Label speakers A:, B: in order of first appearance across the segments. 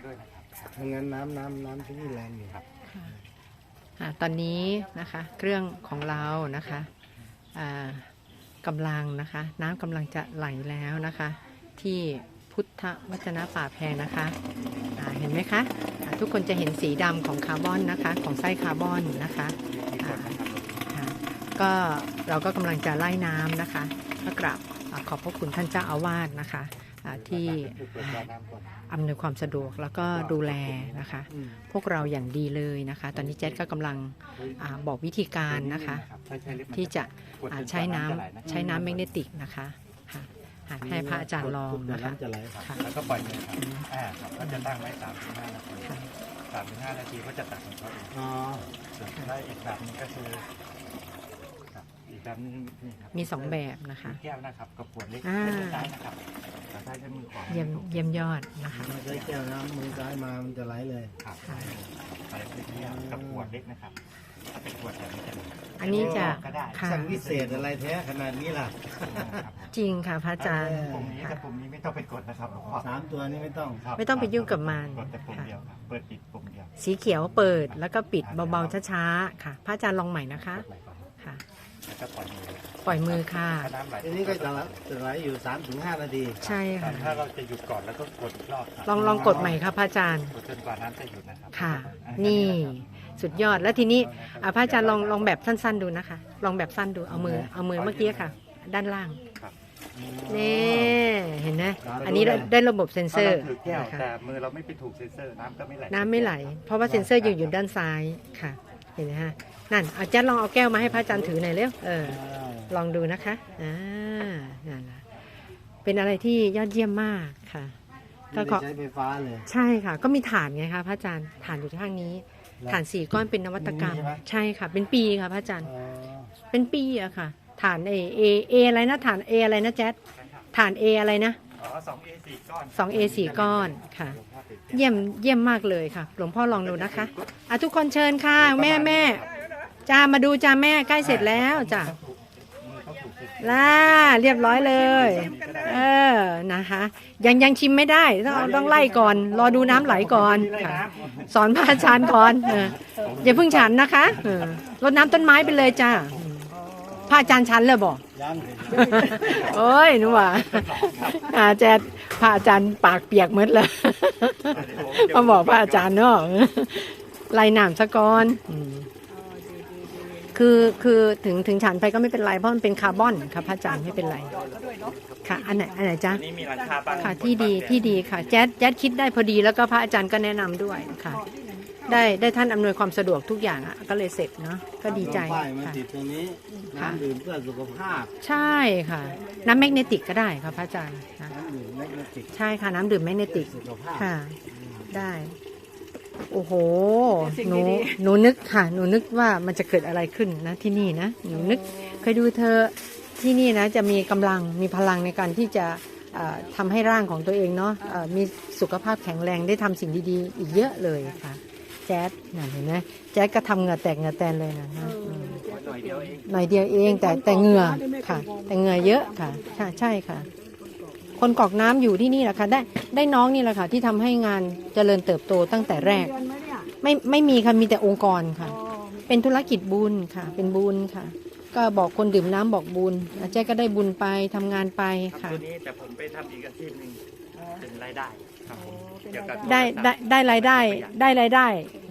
A: ำด้วยนะครับ
B: ถ้างั้นน้ำน้ำน้ำที่นี่แรงอยู่ครับ
C: อ่าตอนนี้นะคะเครื่องของเรานะคะอ่ากำลังนะคะน้ำกำลังจะไหลแล้วนะคะ ที่พุทธวจนะป่าแพงนะคะอ่าเห็นไหมคะอ่าทุกคนจะเห็นสีดำของคาร์บอนนะคะของไส้คาร์บอนนะคะ
A: มีกฎนะครับ
C: ค่ะก็เราก็กำลังจะไล่น้ำนะคะก็กราบอ่าขอบพระคุณท่านเจ้าอาวาสนะคะอ่า ที่
A: คือเปิดวาล์วน้ำก่อน
C: อำนวยความสะดวกแล้วก็ดูแลนะคะ
B: อืม
C: พวกเราอย่างดีเลยนะคะ ตอนนี้แจ๊ดก็กำลังอาบอกวิธีการนะคะ
A: ถ้าใช้ลิฟต์มัน
C: ที่จะ
A: กด
C: อ่า
A: จกว่า
C: ใช้น้ำ
A: จะไหละ
C: ใช้น้ำแมกเนติกนะคะค่ะหากให้พระอาจารย์ลองนะคะำ
B: จะไหล
C: ค่ะ
A: แล้วก็ปล่อยเลยครับ
C: อืม
A: อ่าครับก็จะตั้งไว้สามถึงห้านาที
C: ค่ะ
A: สามถึงห้านาทีก็จะตัดของเขาเอง
B: อ๋อ
A: ส่วนได้อีกแบบหนึงก็คือครับอีกแบบหนึงนี่ครับ
C: มีสองแบบนะคะ
A: มีแก้วนะครับกับขวดเล็ก
C: อ่า
A: มือซ้ายนะครับ แต่ถ้าใช้มือขวา
C: เยี่ยมเยี่ยมยอดนะคะ
B: ถ้าใช้แก้วน้ำมือซ้ายมามันจะไหลเลย
A: ครับ
C: ค่ะ
A: ใส่เล็กเนี่ยกับขวดเล็กนะครับถ้าเป็นขวดแบบนี้จะดี
C: อันนี้จะ
A: ก็ได้
C: ค่ะ
B: ช่างวิเศษอะไรแท้ขนาดนี้ล่ะ
A: ครับ
C: จริงค่ะพระอาจารย์
A: ปุ่มนี้
C: ค่ะ
A: กับปุ่มนี้ไม่ต้องไปกดนะครับหลวงพ่อ
B: สามตัวนี้ไม่ต้อง
A: ครับ
C: ไม่ต้องไปยุ่งกับมัน
A: กดแต่ปุ่ม
C: ค่ะ
A: เดียวครับเปิดปิดปุ่มเดียว
C: สีเขียวเปิดแล้วก็ปิดเบาๆช้าๆค่ะ พระอาจารย์ลองใหม่นะคะ
A: กดไหลก่อน
C: ค่ะ
A: แล้วก็ปล่อยมือ
C: ปล่อยมือค่ะ
A: ถ้าน้ำไหล
B: ทีนี้ก็จะไหลจะไหลอยู่สามถึงห้านาที
C: ใช่
A: แต่
C: ค่ะ
A: ถ้าเราจะหยุดก่อนแล้วก็กดอีกรอบครับ
C: ลองลองกดใหม่ค่ะพระอาจารย์
A: กดจนกว่าน้ำจะหยุดนะครับ
C: ค่ะ
A: อ่า
C: นี่สุดยอดแล้วทีนี้
A: ครับ
C: อะพระอาจารย์ลองลองแบบสั้นๆดูนะคะ ลองแบบสั้นดูเอามือเอามือเมื่อกี้ค่ะ ด้านล่าง
A: ครับ
C: นี่เห็นไหมอันนี้ได้ได้ระบบเซ็นเซ
A: ถ้า
C: อ
A: เรา
C: ร์
A: ถือแก้ว
C: นะคะ
A: แต่มือเราไม่ไปถูกเซ็นเซอร์น้ำก็ไม่ไหล
C: น้ำไม่ไหล เพราะว่าเซ็นเซอร์อยู่อยู่ด้านซ้ายค่ะ เห็นไหมฮะ นั่นเอาแจ๊ดลองเอาแก้วมาให้พระอาจารย์ถือหน่อยเร็วเออลองดูนะคะอ่านั่นนะเป็นอะไรที่ยอดเยี่ยมมากค่ะก็
B: ไม่
C: ขอ
B: ได้ใช้ไฟฟ้าเลย
C: ใช่ค่ะ ก็มีฐานไงคะพระอาจารย์ฐานอยู่ข้างนี้ ฐานสี่ก้อนเป็นนวัตกรรม
B: มีใช่ไหม
C: ใช่ค่ะ เป็นปีค่ะพระอาจารย์
B: อ๋อ
C: เป็นปีอะค่ะ ฐานเอเอเออะไรนะฐานเออะไรนะแจ๊ดฐานเออะไรนะ
A: อ๋อสองเอสี่ก้อน
C: สอง A สี่ก้อนค่ะ
A: หลวงพ่อติดแก้ว
C: เยี่ยมเยี่ยมมากเลยค่ะ หลวงพ่อลองดูนะคะอะทุกคนเชิญค่ะ แม่แม่ จ้ามาดูจ้าแม่ใกล้เสร็จแล้วจ้าล่าเรียบร้อยเลย เออนะคะ ยังยังชิมไม่ได้ต้องเอาต้องไล่ก่อน รอดูน้ำไหลก่อนค่ะสอนพระอาจารย์ก่อนเอออย่าเพิ่งฉันนะคะเออรดน้ำต้นไม้ไปเลยจ้าพระอาจารย์ฉันเลยบอกโอ้ยหนูว่าอาจารย์พระอาจารย์ปากเปียกหมดเลยมาบอกพระอาจารย์เนาะไล่น้ำสะก่อน คือคือถึงถึงฉันไปก็ไม่เป็นไรเพราะมันเป็นคาร์บอนค่ะพระอาจารย์ไม่เป็นไร ค่ะ อันไหนอันไหนจ๊ะ
A: อันนี้มีหลังคาบัง
C: ค่ะที่ดีที่ดีค่ะแจ๊ดแจ๊ดคิดได้พอดีแล้วก็พระอาจารย์ก็แนะนำด้วยค่ะ ได้ได้ท่านอำนวยความสะดวกทุกอย่างอะก็เลยเสร็จเนาะก็ดีใจ
B: ป้ายมา
C: ค่ะ
B: ติดตรงนี้
C: ค่ะ
B: น้ำดื่มเพื่อสุขภาพ
C: ใช่ค่ะ น้ำแมกเนติกก็ได้ค่ะพระอาจารย์ค่ะ
B: น้ำดื่มแมกเนติก
C: ใช่ค่ะน้ำดื่มแมกเนติก
B: สุขภาพ
C: ค่ะ ได้ โอ้โห หนู หนูนึกค่ะ หนูนึกว่ามันจะเกิดอะไรขึ้นนะที่นี่นะ หนูนึกเคยดูเธอที่นี่นะจะมีกำลัง มีพลังในการที่จะเอ่อทำให้ร่างของตัวเองเนาะเอ่อมีสุขภาพแข็งแรงได้ทำสิ่งดีๆ อีกเยอะเลยค่ะ แจ๊ดน่ะเห็นไหมแจ๊ดก็ทำเหงื่อแตกเหงื่อแตนเลยนะนะอืม
A: หน่อยเดียวเอง
C: หน่อยเดียวเอง แต่แต่เหงื่อค่ะ แต่เหงื่อเยอะค่ะ ใช่ใช่ค่ะ คนกรอกน้ำอยู่ที่นี่แหละค่ะได้ได้น้องนี่แหละค่ะ ที่ทำให้งานเจริญเติบโตตั้งแต่แรก ไม่ไม่มีค่ะมีแต่องค์กรค่ะ เป็นธุรกิจบุญค่ะ เป็นบุญค่ะ ก็บอกคนดื่มน้ำบอกบุญอาเจ๊ก็ได้บุญไปทำงานไปค่ะ
A: ทำตัวนี้แต่ผมไปทำอีกอาชีพหนึ่งเป็นรายได้ครับผมเกี่ยวกับ
C: ได้ได้ได้รายได้ได้รายได้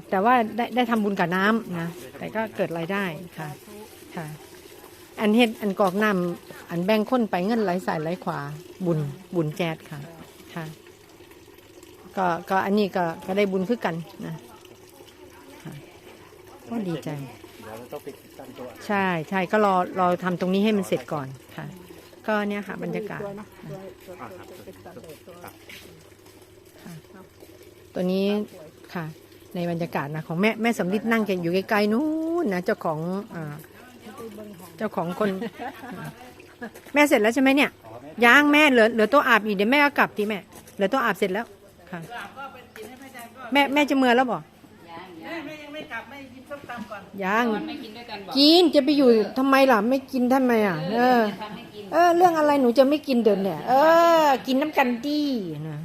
C: แต่ว่าได้ได้ทำบุญกับน้ำนะแต่ก็เกิดรายได้ค่ะค่ะ อันเฮ็ดอันกรอกน้ำอันแบ่งคนไปเงินไหลสายไหลขวา บุญบุญแจดค่ะค่ะ ก็ก็อันนี้ก็ก็ได้บุญคือกันนะค่ะก็ดีใจ
A: เดี๋ยวเราต้องไปติดตั้งตัว
C: ใช่ใช่ก็รอรอทำตรงนี้ให้มันเสร็จก่อนค่ะ ก็เนี่ยค่ะ บรรยากาศ
A: อ่าครับครับ
C: ตัวนี้ค่ะ ในบรรยากาศนะของแม่แม่สำลิดนั่งกันอยู่ไกลๆนู้นนะเจ้าของอ่า เจ้าของคน แม่เสร็จแล้วใช่ไหมเนี่ยยังแม่เหลือเหลือตัวอาบอีกเดี๋ยวแม่ก็กลับทีแม่ เหลือตัวอาบเสร็จแล้วค่ะแม่แม่จะเมื่อแล้วบอกยังกินจะไปอยู่ทำไมล่ะไม่กินทำไมอะ เออ เออ เรื่องอะไรหนูจะไม่กินเดินเนี่ย เออ กินน้ำกันดีนะ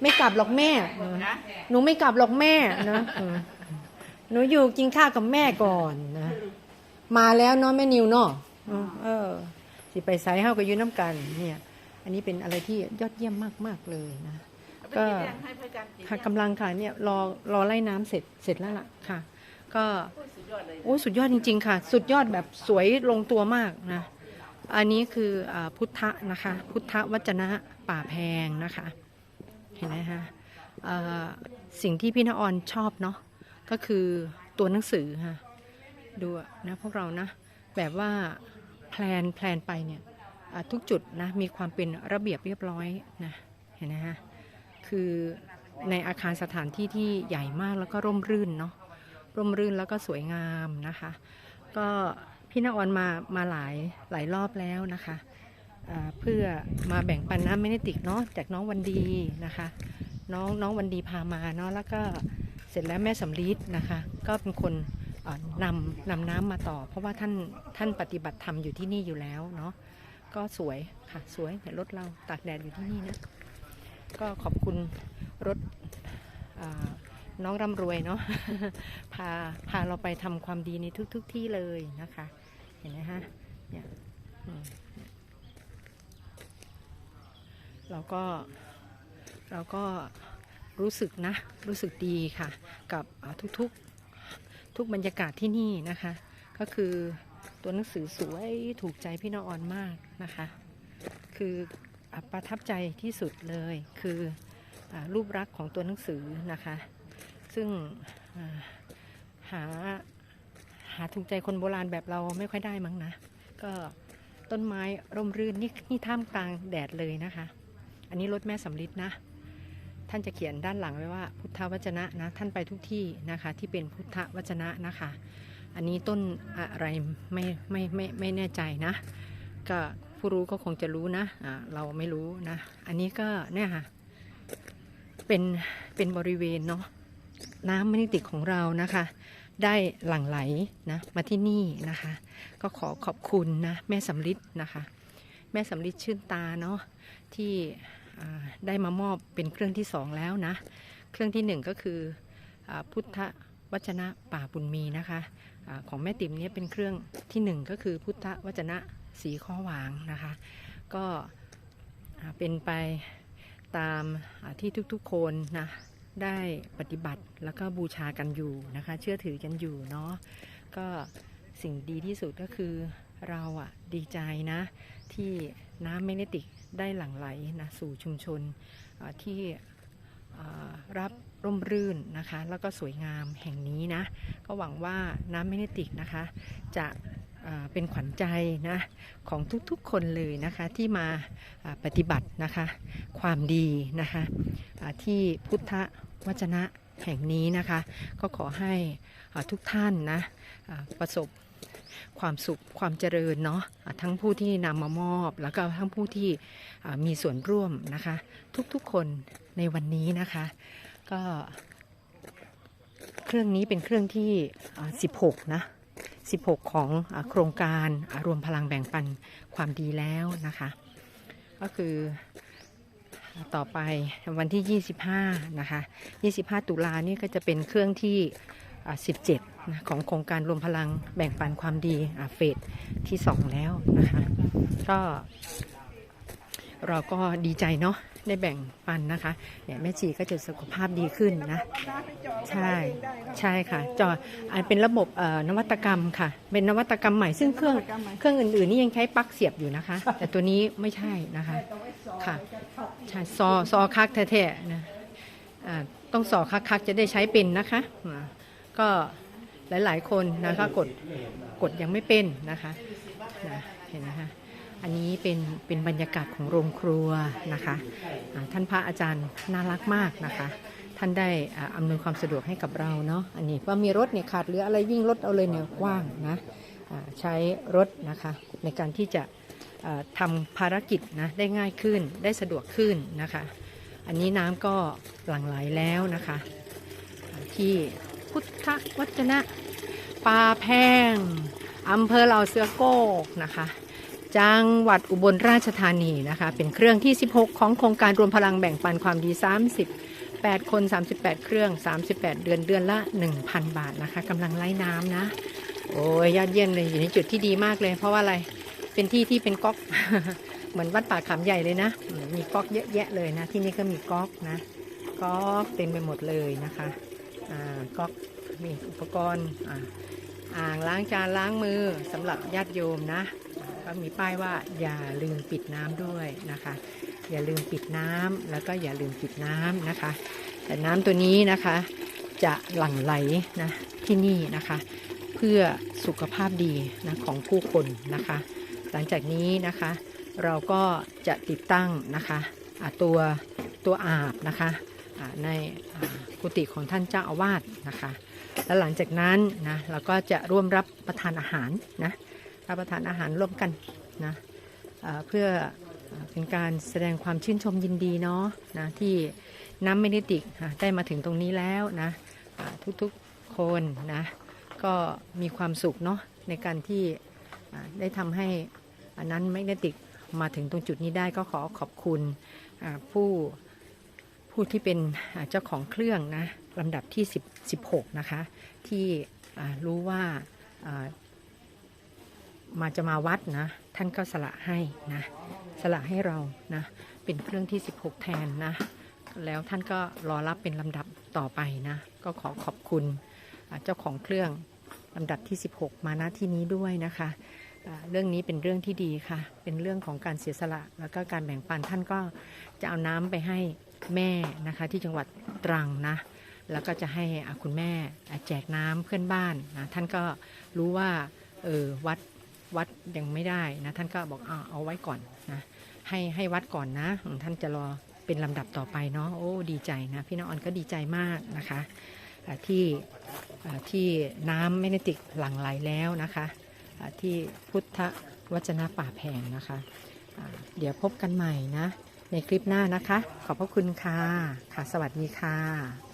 C: ไม่กลับหรอกแม่เออหนูไม่กลับหรอกแม่นะเออหนูอยู่กินข้าวกับแม่ก่อนนะ มาแล้วเนาะแม่นิวเนาะเออเออสิไปไซเฮากับยูน้ำกัน เนี่ย อันนี้เป็นอะไรที่ยอดเยี่ยมมากๆเลยนะก็ค่ะกำลังค่ะเนี่ยรอรอไล่น้ำเสร็จเสร็จแล้วล่ะค่ะ ก็โอ้สุดยอดจริง ๆ ค่ะ สุดยอดแบบสวยลงตัวมากนะอันนี้คืออาพุทธะนะคะ พุทธวจนะป่าแพงนะคะ เห็นไหมคะอ่าสิ่งที่พี่นออนชอบเนาะก็คือตัวหนังสือค่ะ ดูนะพวกเรานะ แบบว่าแพลนแพลนไปเนี่ยทุกจุดนะมีความเป็นระเบียบเรียบร้อยนะเห็นไหมคะคือในอาคารสถานที่ที่ใหญ่มากแล้วก็ร่มรื่นเนาะร่มรื่นแล้วก็สวยงามนะคะ ก็พี่นออนมามาหลายหลายรอบแล้วนะคะเพื่อมาแบ่งปันน้ำเมเนติกเนาะจากน้องวันดีนะคะ น้องน้องวันดีพามาเนาะแล้วก็เสร็จแล้วแม่สำลีนะคะ ก็เป็นคน นำนำน้ำมาต่อ เพราะว่าท่านท่านปฏิบัติธรรมอยู่ที่นี่อยู่แล้วเนาะก็สวยค่ะสวยแต่รถเราตากแดดอยู่ที่นี่นะก็ขอบคุณรถน้องร่ำรวยเนาะพาพาเราไปทำความดีในทุกๆทที่เลยนะคะ เห็นไหมฮะเนี่ยเราก็เราก็รู้สึกนะ รู้สึกดีค่ะ กับทุกๆ ทุกบรรยากาศที่นี่นะคะ ก็คือตัวหนังสือสวยถูกใจพี่น้องออนมากนะคะ คืออประทับใจที่สุดเลยคืออรูปลักษณ์ของตัวหนังสือนะคะ ซึ่งหาหาถูกใจคนโบราณแบบเราไม่ค่อยได้มั้งนะ ก็ต้นไม้ร่มรื่นนี่นี่ท่ามกลางแดดเลยนะคะ อันนี้รถแม่สำลิดนะ ท่านจะเขียนด้านหลังไว้ว่าพุทธวจนะนะท่านไปทุกที่นะคะที่เป็นพุทธวจนะนะคะ อันนี้ต้นอะไรไม่ไม่ไม่ไม่แน่ใจนะ ก็ผู้รู้ก็คงจะรู้นะอ่าเราไม่รู้นะ อันนี้ก็เนี่ยค่ะเป็นเป็นบริเวณเนาะน้ำมนิติของเรานะคะ ได้หลั่งไหลนะมาที่นี่นะคะ ก็ขอขอบคุณนะแม่สำลิดนะคะ แม่สำลิดชื่นตาเนาะที่ ได้มามอบเป็นเครื่องที่สองแล้วนะ เครื่องที่หนึ่งก็คืออพุทธวจนะป่าบุญมีนะคะอาของแม่ติ๋มเนี่ยเป็นเครื่องที่หนึ่งก็คือพุทธวจนะสีข้อวางนะคะ ก็เป็นไปตามที่ทุกๆคนนะได้ปฏิบัติแล้วก็บูชากันอยู่นะคะ เชื่อถือกันอยู่เนาะก็สิ่งดีที่สุดก็คือเราอะดีใจนะ ที่น้ำแมกเนติก ได้หลั่งไหลนะสู่ชุมชนที่รับร่มรื่นนะคะ แล้วก็สวยงามแห่งนี้นะ ก็หวังว่าน้ำมกเนติกนะคะ จะเป็นขวัญใจนะของทุกๆคนเลยนะคะที่มาปฏิบัตินะคะ ความดีนะคะที่พุทธวจนะแห่งนี้นะคะ ก็ขอให้ทุกท่านนะประสบ ความสุขความเจริญเนาะทั้งผู้ที่นำมามอบ แล้วก็ทั้งผู้ที่มีส่วนร่วมนะคะ ทุกๆคนในวันนี้นะคะ ก็เครื่องนี้เป็นเครื่องที่ 16 นะ 16 ของอโครงการรวมพลังแบ่งปันความดีแล้วนะคะ ก็คือต่อไปวันที่ 25 นะคะ 25 ตุลานี่ก็จะเป็นเครื่องที่ 17 นะของโครงการรวมพลังแบ่งปันความดีเฟสที่2แล้วนะคะก็เราก็ดีใจเนาะได้แบ่งปันนะคะเนี่ยแม่ชีก็จะสุขภาพดีขึ้นนะ ใช่ใช่ค่ะ จออันเป็นระบบนวัตกรรมค่ะ เป็นนวัตกรรมใหม่ซึ่งเครื่องเครื่องอื่นๆนี่ยังใช้ปลั๊กเสียบอยู่นะคะ แต่ตัวนี้ไม่ใช่นะคะค่ะใช่ซอซอคักแท้ๆนะต้องสอคักๆจะได้ใช้เป็นนะคะ ก็ หลายๆ คนนะคะกดกดยังไม่เป็นนะคะนะเห็นนะคะอันนี้เป็นเป็นบรรยากาศของโรงครัวนะคะท่านพระอาจารย์น่ารักมากนะคะ ท่านได้อำนวยความสะดวกให้กับเราเนาะอันนี้ว่ามีรถเนี่ยขาดหรืออะไรวิ่งรถเอาเลยเนี่ยกว้างนะใช้รถนะคะในการที่จะอ่าทำภารกิจนะได้ง่ายขึ้นได้สะดวกขึ้นนะคะ อันนี้น้ำก็หลั่งไหลแล้วนะคะที่ พุทธวจนะปาแพงอำเภอเหล่าเสือโกกนะคะจังหวัดอุบลราชธานีนะคะ เป็นเครื่องที่ 16 ของโครงการรวมพลังแบ่งปันความดี 38 คน 38 เครื่อง 38 เดือนเดือนละ 1,000 บาทนะคะกำลังไล่น้ำนะ โอ้ยยอดเยี่ยมเลยอยู่ในจุดที่ดีมากเลย เพราะว่าอะไรเป็นที่ที่เป็นก๊อกเหมือนวัดป่าขามใหญ่เลยนะ มีก๊อกเยอะแยะเลยนะ ที่นี่ก็มีก๊อกนะก๊อกเต็มไปหมดเลยนะคะ ก๊อกมีอุปกรณ์อ่างล้างจานล้างมือสำหรับญาติโยมนะก็มีป้ายว่าอย่าลืมปิดน้ำด้วยนะคะ อย่าลืมปิดน้ำแล้วก็อย่าลืมปิดน้ำนะคะ แต่น้ำตัวนี้นะคะจะหลั่งไหลนะที่นี่นะคะ เพื่อสุขภาพดีนะของผู้คนนะคะ หลังจากนี้นะคะ เราก็จะติดตั้งนะคะตัวตัวอาบนะคะ ในกุฏิของท่านเจ้าอาวาสนะคะ แล้วหลังจากนั้นนะเราก็จะร่วมรับประทานอาหารนะรับประทานอาหารร่วมกันนะเพื่อเป็นการแสดงความชื่นชมยินดีเนาะนะที่น้ำเมนิติกได้มาถึงตรงนี้แล้วนะทุกๆคนนะก็มีความสุขเนาะในการที่ได้ทำให้อันนั้นแมกเนติกมาถึงตรงจุดนี้ได้ก็ขอขอบคุณผู้ ผู้ที่เป็นเจ้าของเครื่องนะลำดับที่10 16นะคะ ที่รู้ว่ามาจะมาวัดนะ ท่านก็สละให้นะ สละให้เรานะ เป็นเครื่องที่ 16 แทนนะ แล้วท่านก็รอรับเป็นลำดับต่อไปนะ ก็ขอขอบคุณเจ้าของเครื่องลำดับที่ 16 มาณที่นี้ด้วยนะคะเรื่องนี้เป็นเรื่องที่ดีค่ะ เป็นเรื่องของการเสียสละ แล้วก็การแบ่งปันท่านก็จะเอาน้ำไปให้ แม่นะคะที่จังหวัดตรังนะแล้วก็จะให้คุณแม่แจกน้ำเพื่อนบ้านนะท่านก็รู้ว่าเออวัดวัดยังไม่ได้นะท่านก็บอกเอาเอาไว้ก่อนนะให้ให้วัดก่อนนะท่านจะรอเป็นลำดับต่อไปเนาะโอ้ดีใจนะพี่น้องออนก็ดีใจมากนะคะที่ที่น้ำไม่ได้ติดหลั่งไหลแล้วนะคะที่พุทธวจนะป่าแพงนะคะ เดี๋ยวพบกันใหม่นะ ในคลิปหน้านะคะ ขอบพระคุณค่ะ ค่ะ สวัสดีค่ะ